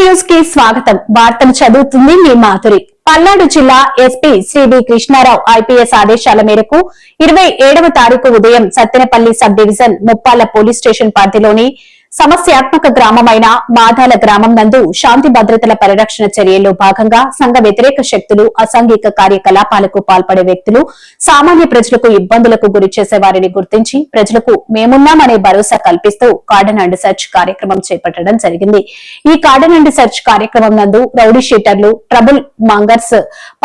న్యూస్కి స్వాగతం. వార్తలు చదువుతుంది మీ మాధురి. పల్నాడు జిల్లా ఎస్పీ శ్రీ కృష్ణారావు ఐపీఎస్ ఆదేశాల మేరకు ఇరవై ఏడవ తారీఖు ఉదయం Sattenapalli sub division Muppalla police station పరిధిలోని సమస్యాత్మక గ్రామమైన మాదాల గ్రామం నందు శాంతి భద్రతల పరిరక్షణ చర్యల్లో భాగంగా సంఘ వ్యతిరేక శక్తులు అసాంఘిక కార్యకలాపాలకు పాల్పడే వ్యక్తులు సామాన్య ప్రజలకు ఇబ్బందులకు గురి చేసే వారిని గుర్తించి ప్రజలకు మేమున్నామనే భరోసా కల్పిస్తూ కార్డన్ అండ్ సెర్చ్ కార్యక్రమం చేపట్టడం జరిగింది. ఈ కార్డన్ అండ్ సెర్చ్ కార్యక్రమం నందు రౌడీ షీటర్లు ట్రబుల్ మాంగర్స్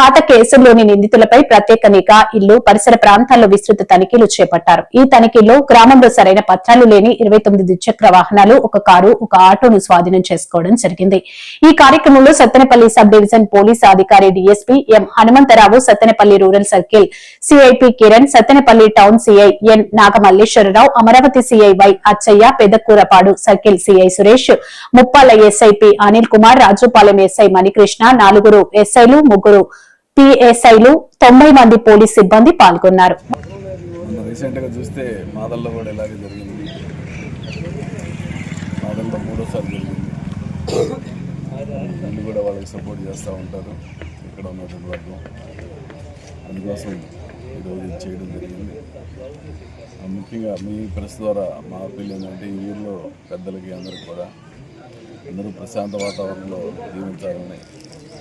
పాత కేసుల్లోని నిందితులపై ప్రత్యేక నిఘా ఇల్లు పరిసర ప్రాంతాల్లో విస్తృత తనిఖీలు చేపట్టారు. ఈ తనిఖీల్లో గ్రామంలో సరైన పత్రాలు లేని ఇరవై తొమ్మిది ద్విచక్ర వాహనాలు ఒక కారు ఒక ఆటోను స్వాధీనం చేసుకోవడం జరిగింది. ఈ కార్యక్రమంలో సత్తెనపల్లి సబ్ డివిజన్ పోలీస్ అధికారి DSP M Hanumantharao Sattenapalli rural circle CI P Kiran Sattenapalli town CI N Nagamalleswararao Amaravati CI Y Achaiah Peddakurapadu circle CI Suresh Muppalla SI P Anil Kumar Rajupalem SI Manikrishna నాలుగురు ఎస్ఐలు ముగ్గురు పిఎస్ఐలు తొంభై మంది police సిబ్బంది పాల్గొన్నారు. రీసెంట్గా చూస్తే మాదల్లో కూడా ఇలాగే జరిగింది. మాదల్లో మూడోసారి జరిగింది. వీళ్ళు కూడా వాళ్ళకి సపోర్ట్ చేస్తూ ఉంటారు. ఇక్కడ ఉన్నటువంటి వర్గం అందుకోసం ఈరోజు ఇది చేయడం జరిగింది. ముఖ్యంగా మీ ప్రెస్ ద్వారా మా అప్పీల్ ఏంటంటే ఈ ఊళ్ళో పెద్దలకి అందరికి కూడా అందరూ ప్రశాంత వాతావరణంలో జీవించాలని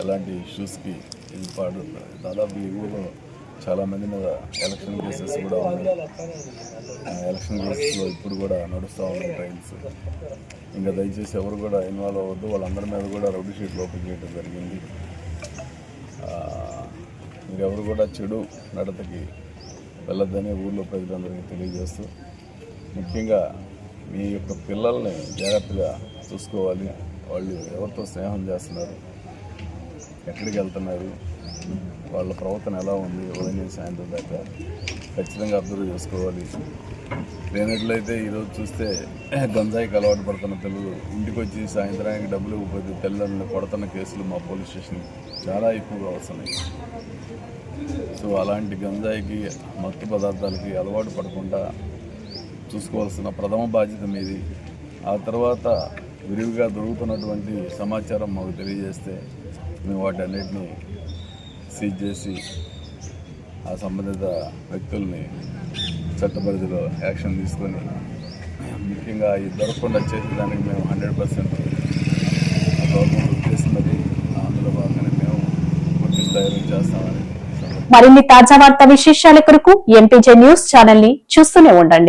ఎలాంటి ఇష్యూస్కి ఇది పాడు దాదాపు ఈ ఊళ్ళో చాలామంది మీద ఎలక్షన్ కేసెస్ కూడా ఉన్నాయి. ఎలక్షన్ కేసెస్లో ఇప్పుడు కూడా నడుస్తూ ఉన్నాయి ట్రైన్స్ ఇంకా దయచేసి ఎవరు కూడా ఇన్వాల్వ్ అవ్వద్దు. వాళ్ళందరి మీద కూడా రౌడీ షీట్లు ఓపెన్ చేయడం జరిగింది. ఇంకెవరు మీరెవరు కూడా చెడు నడతకి వెళ్ళొద్దని ఊళ్ళో ప్రజలందరికీ తెలియజేస్తూ ముఖ్యంగా మీ యొక్క పిల్లల్ని జాగ్రత్తగా చూసుకోవాలి. వాళ్ళు ఎవరితో స్నేహం చేస్తున్నారు? ఎక్కడికి వెళ్తున్నారు? వాళ్ళ ప్రవర్తన ఎలా ఉంది? ఉదయం సాయంత్రం దాకా ఖచ్చితంగా అబ్జర్వ్ చేసుకోవాలి. లేనట్లయితే ఈరోజు చూస్తే గంజాయికి అలవాటు పడుతున్న పిల్లలు. ఇంటికి వచ్చి సాయంత్రానికి డబ్బులు ఇవ్వకపోతే తెల్లని కొడుతున్న కేసులు మా పోలీస్ స్టేషన్ చాలా ఎక్కువగా వస్తున్నాయి. సో అలాంటి గంజాయికి మత్తు పదార్థాలకి అలవాటు పడకుండా చూసుకోవాల్సిన ప్రథమ బాధ్యత మీది. ఆ తర్వాత విరివిగా దొరుకుతున్నటువంటి సమాచారం మాకు తెలియజేస్తే మేము వాటన్నిటిని సీజ్ చేసి ఆ సంబంధిత వ్యక్తుల్ని చట్టపరిధిలో యాక్షన్ తీసుకొని ముఖ్యంగా ఈ దొరకకుండా చేసేదానికి మేము హండ్రెడ్ పర్సెంట్ గవర్నమెంట్ ఉద్దేశించి అందులో భాగంగానే మేము పూర్తి స్థాయిలో చేస్తామని. మరిన్ని తాజా వార్త విశేషాల కొరకు ఎంపీజే న్యూస్ ఛానల్ని చూస్తూనే ఉండండి.